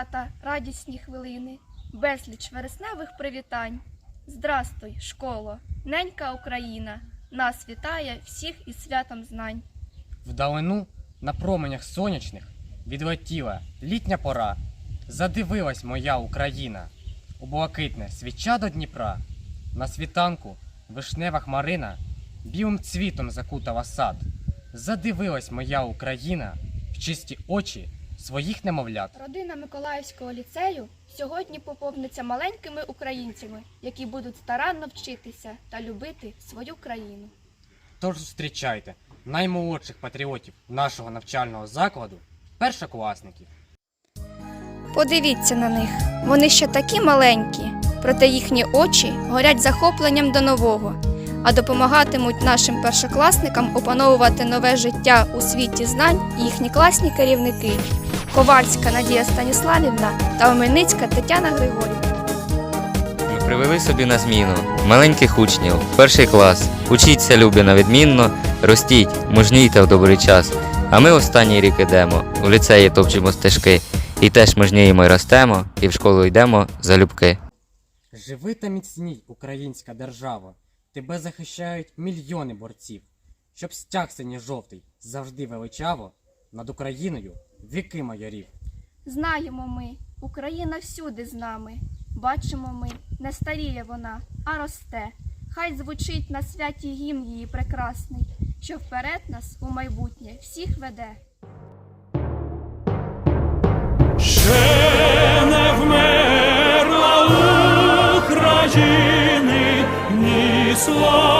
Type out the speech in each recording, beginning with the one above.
свята радісні хвилини, безліч вересневих привітань. Здрастуй, школо, ненька Україна, нас вітає всіх із святом знань. Вдалину на променях сонячних відлетіла літня пора. Задивилась моя Україна у блакитне свіча до Дніпра. На світанку вишнева хмарина білим цвітом закутала сад. Задивилась моя Україна в чисті очі своїх немовлят. Родина Миколаївського ліцею сьогодні поповниться маленькими українцями, які будуть старанно вчитися та любити свою країну. Тож зустрічайте наймолодших патріотів нашого навчального закладу, першокласників. Подивіться на них, вони ще такі маленькі, проте їхні очі горять захопленням до нового, а допомагатимуть нашим першокласникам опановувати нове життя у світі знань їхні класні керівники Ковальська Надія Станіславівна та Омельницька Тетяна Григорівна. Ми привели собі на зміну маленьких учнів, перший клас. Учіться, любі, на відмінно, ростіть, мужнійте в добрий час. А ми останній рік ідемо, у ліцеї топчемо стежки, і теж мужніємо й ростемо, і в школу йдемо залюбки. Живи та міцній, українська держава. Тебе захищають мільйони борців. Щоб стяг синьо-жовтий завжди величаво, над Україною віки майорів. Знаємо ми, Україна всюди з нами. Бачимо ми, не старіє вона, а росте. Хай звучить на святі гімн її прекрасний, що вперед нас у майбутнє всіх веде. Ще не вмерла України ні слава,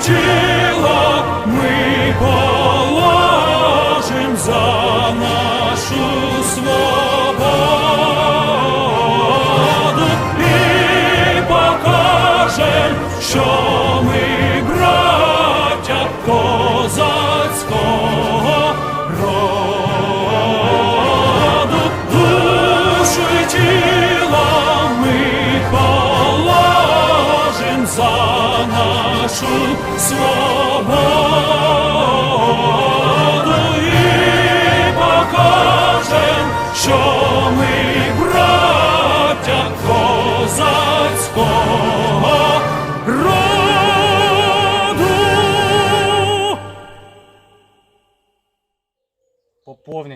起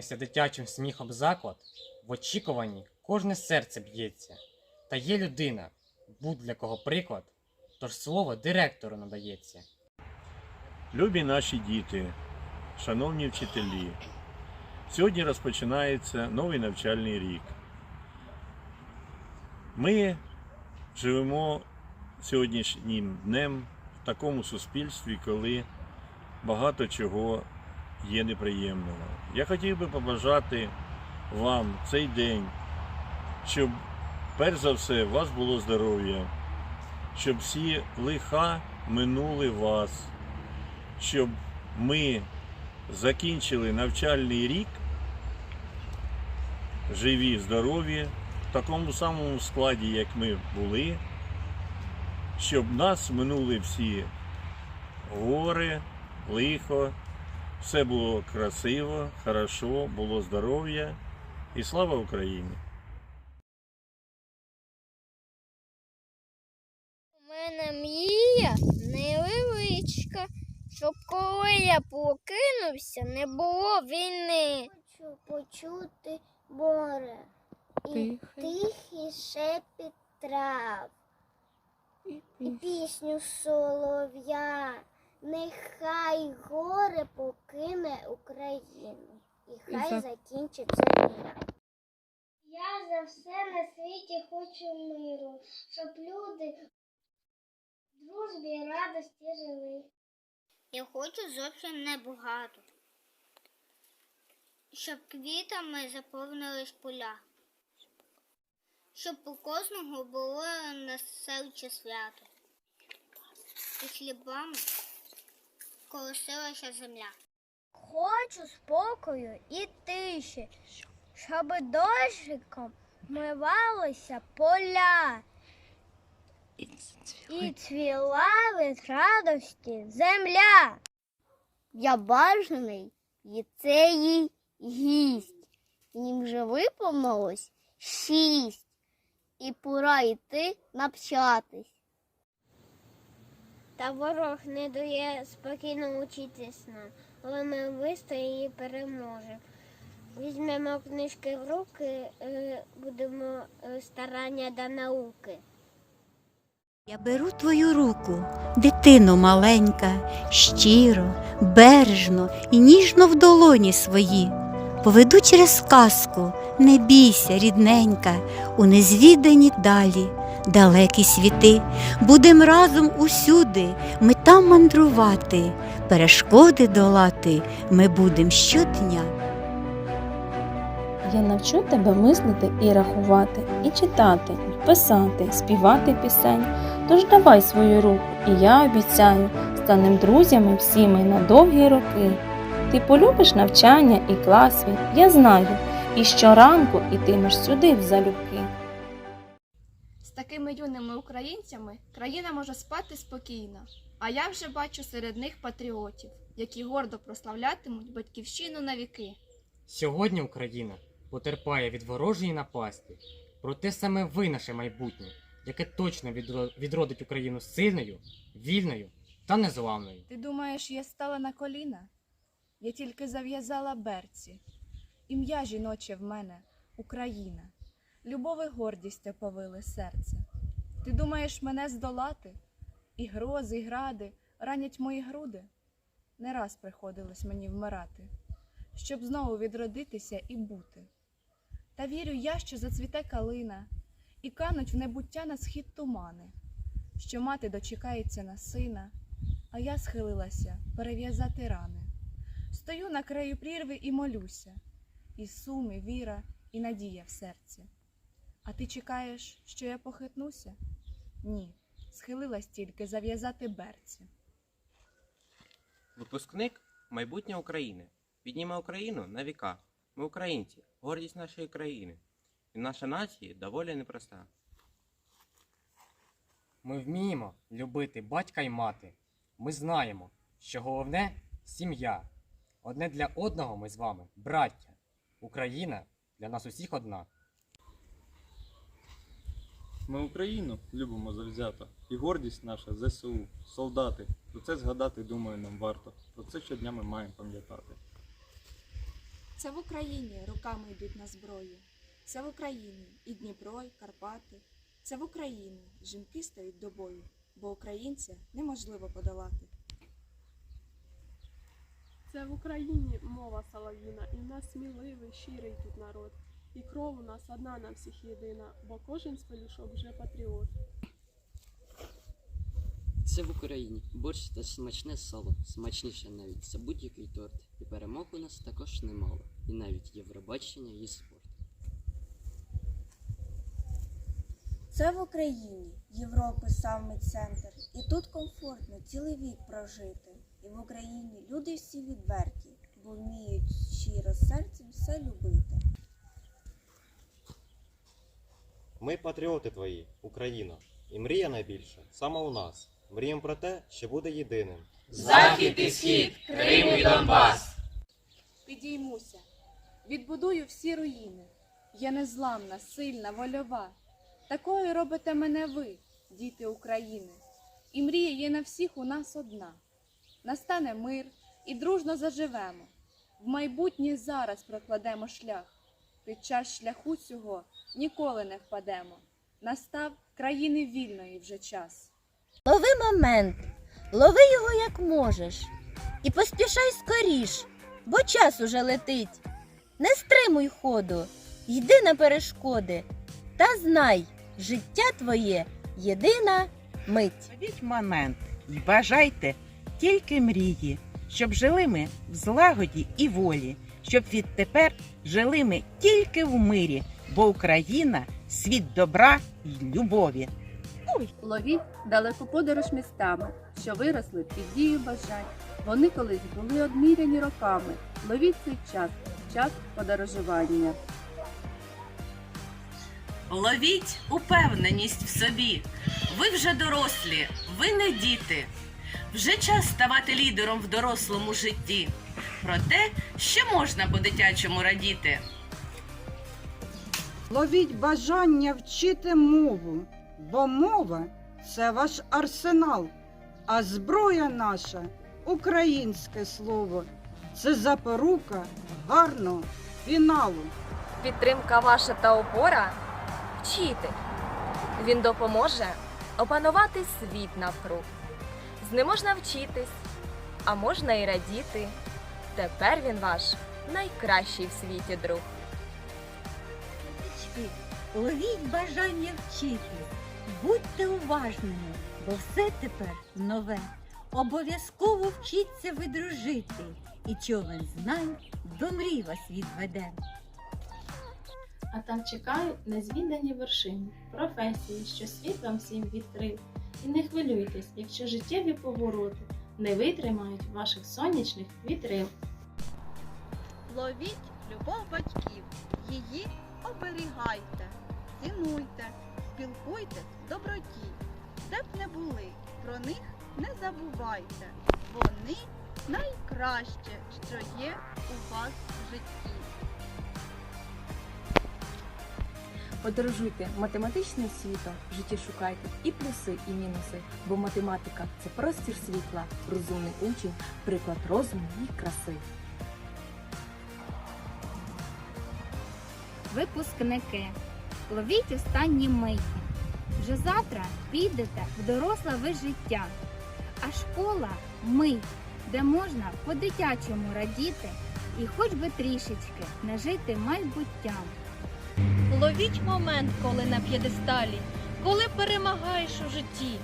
Поповнився дитячим сміхом заклад, в очікуванні кожне серце б'ється. Та є людина, будь для кого приклад, тож слово директору надається. Любі наші діти, шановні вчителі, сьогодні розпочинається новий навчальний рік. Ми живемо сьогоднішнім днем в такому суспільстві, коли багато чого є неприємного. Я хотів би побажати вам цей день, щоб перш за все у вас було здоров'я, щоб всі лиха минули вас щоб ми закінчили навчальний рік живі, здорові, в такому самому складі, як ми були, щоб нас минули всі гори, лихо, все було красиво, хорошо, було здоров'я і слава Україні! У мене мрія невеличка, щоб коли я прокинувся, не було війни. Хочу почути море і тихий шепіт трав, і пісню солов'я. Нехай горе покине Україну, і хай закінчиться війна. Я за все на світі хочу миру, щоб люди в дружбі і радості жили. Я хочу зовсім небагато, щоб квітами заповнились поля, щоб у кожного було на серці свято. І хлібами колосилася земля. Хочу спокою і тиші, щоб дощиком вмивалися поля. І цвіла від радості земля. Я бажаний і це їй гість. Їм же виповнилось шість. І пора йти навчатись. Та ворог не дає спокійно учитись нам, але ми вистоїмо і переможемо. Візьмемо книжки в руки, е, будемо е, старання до науки. Я беру твою руку, дитино маленька, щиро, бережно і ніжно в долоні свої. Поведу через казку, не бійся, рідненька, у незвідані далі, далекі світи. Будем разом усюди, ми там мандрувати, перешкоди долати ми будем щодня. Я навчу тебе мислити і рахувати, і читати, і писати, співати пісень. Тож давай свою руку, і я обіцяю, станем друзями всі ми на довгі роки. Ти полюбиш навчання і клас я знаю, і щоранку ітимеш сюди в залюбки. Юними українцями країна може спати спокійно, а я вже бачу серед них патріотів, які гордо прославлятимуть батьківщину на віки. Сьогодні Україна потерпає від ворожої напасті. Проте саме ви наше майбутнє, яке точно відродить Україну сильною, вільною та незламною. Ти думаєш, я стала на коліна? Я тільки зав'язала берці. Ім'я жіноче в мене Україна. Любов і гордість оповили серце. Ти думаєш мене здолати? І грози, і гради ранять мої груди. Не раз приходилось мені вмирати, щоб знову відродитися і бути. Та вірю я, що зацвіте калина, і кануть в небуття на схід тумани, що мати дочекається на сина, а я схилилася перев'язати рани. Стою на краю прірви і молюся, і суми, віра, і надія в серці. А ти чекаєш, що я похитнуся? Ні, схилилась тільки зав'язати берці. Випускник майбутнє України. Підніме Україну на віка. Ми українці, гордість нашої країни. І наша нація доволі непроста. Ми вміємо любити батька й мати. Ми знаємо, що головне сім'я. Одне для одного ми з вами, браття. Україна для нас усіх одна. Ми Україну любимо завзято, і гордість наша ЗСУ, солдати. Про це згадати, думаю, нам варто. Про це щодня ми маємо пам'ятати. Це в Україні руками йдуть на зброю. Це в Україні і Дніпро, і Карпати. Це в Україні жінки стають до бою, бо українця неможливо подолати. Це в Україні мова солов'їна, і в нас сміливий, щирий тут народ. І кров у нас одна на всіх єдина, бо кожен з вже патріот. Це в Україні борщ та смачне сало, смачніше навіть за будь-який торт. І перемог у нас також немало, і навіть Євробачення є спорт. Це в Україні, Європи самий центр, і тут комфортно цілий вік прожити. І в Україні люди всі відверті, бо вміють щиро серцем все любити. Ми патріоти твої, Україно, і мрія найбільша саме у нас. Мріям про те, що буде єдиним. Захід і схід, Крим і Донбас. Підіймуся, відбудую всі руїни. Я незламна, сильна, вольова. Такою робите мене ви, діти України. І мрія є на всіх у нас одна. Настане мир і дружно заживемо. В майбутнє зараз прокладемо шлях. Під час шляху цього ніколи не впадемо. Настав країни вільної вже час. Лови момент, лови його як можеш. І поспішай скоріш, бо час уже летить. Не стримуй ходу, йди на перешкоди, та знай, життя твоє єдина мить. Ловіть момент і бажайте тільки мрії, щоб жили ми в злагоді і волі, щоб відтепер жили ми тільки в мирі, бо Україна світ добра і любові. Ловіть далеку подорож містами, що виросли під дією бажань. Вони колись були одміряні роками. Ловіть цей час, час подорожування. Ловіть упевненість в собі. Ви вже дорослі, ви не діти. Вже час ставати лідером в дорослому житті. Проте ще можна по-дитячому радіти. Ловіть бажання вчити мову, бо мова це ваш арсенал, а зброя наша українське слово. Це запорука гарного фіналу. Підтримка ваша та опора вчитель. Він допоможе опанувати світ навкруг. З ним можна вчитись, а можна і радіти. Тепер він ваш найкращий в світі друг. Ловіть бажання вчити, будьте уважними, бо все тепер нове. Обов'язково вчіться ви дружити, і човен знань до мрій вас відведе. А там чекають незвідані вершини, професії, що світ вам всім відкрив. І не хвилюйтесь, якщо життєві повороти не витримають ваших сонячних вітрил. Ловіть любов батьків, її оберігайте, цінуйте, спілкуйтесь в доброті. Де б не були, про них не забувайте. Вони найкраще, що є у вас в житті. Подорожуйте математичним світом, в житті шукайте і плюси, і мінуси, бо математика це простір світла, розумний учень, приклад розуму і краси. Випускники, ловіть останні миті. Вже завтра підете в доросле ви життя. А школа мить, де можна по-дитячому радіти і хоч би трішечки нажити майбуттям. Ловіть момент, коли на п'єдесталі, коли перемагаєш у житті.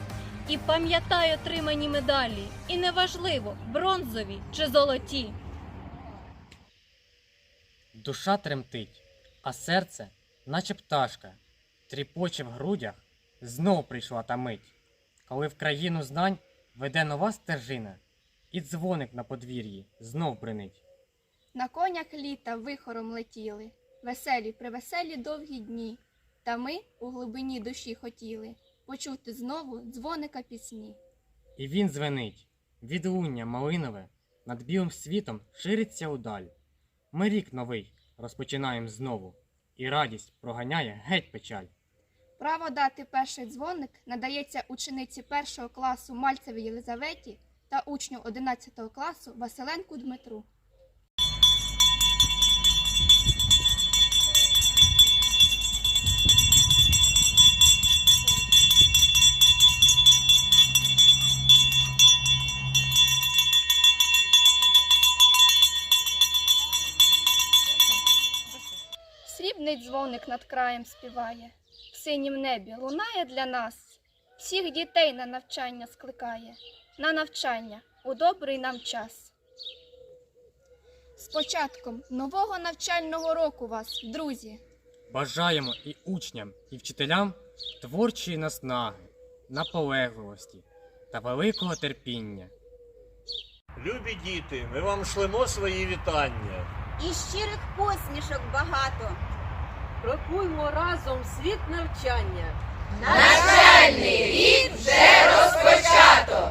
І пам'ятай отримані медалі, і неважливо, бронзові чи золоті. Душа тремтить, а серце, наче пташка, тріпоче в грудях, знов прийшла та мить, коли в країну знань веде нова стежина, і дзвоник на подвір'ї знов бринить. На конях літа вихором летіли, веселі привеселі довгі дні. Та ми у глибині душі хотіли почути знову дзвоника пісні. І він звенить, відлуння малинове, над білим світом шириться удаль. Ми рік новий розпочинаємо знову, і радість проганяє геть печаль. Право дати перший дзвоник надається учениці першого класу Мальцевій Єлизаветі та учню 11 класу Василенку Дмитру. Над краєм співає, в синім небі лунає для нас, всіх дітей на навчання скликає, на навчання у добрий нам час. З початком нового навчального року вас, друзі! Бажаємо і учням, і вчителям творчої наснаги, наполегливості та великого терпіння. Любі діти, ми вам шлемо свої вітання. І щирих посмішок багато. Крокуймо разом світ навчання. Навчальний рік вже розпочато.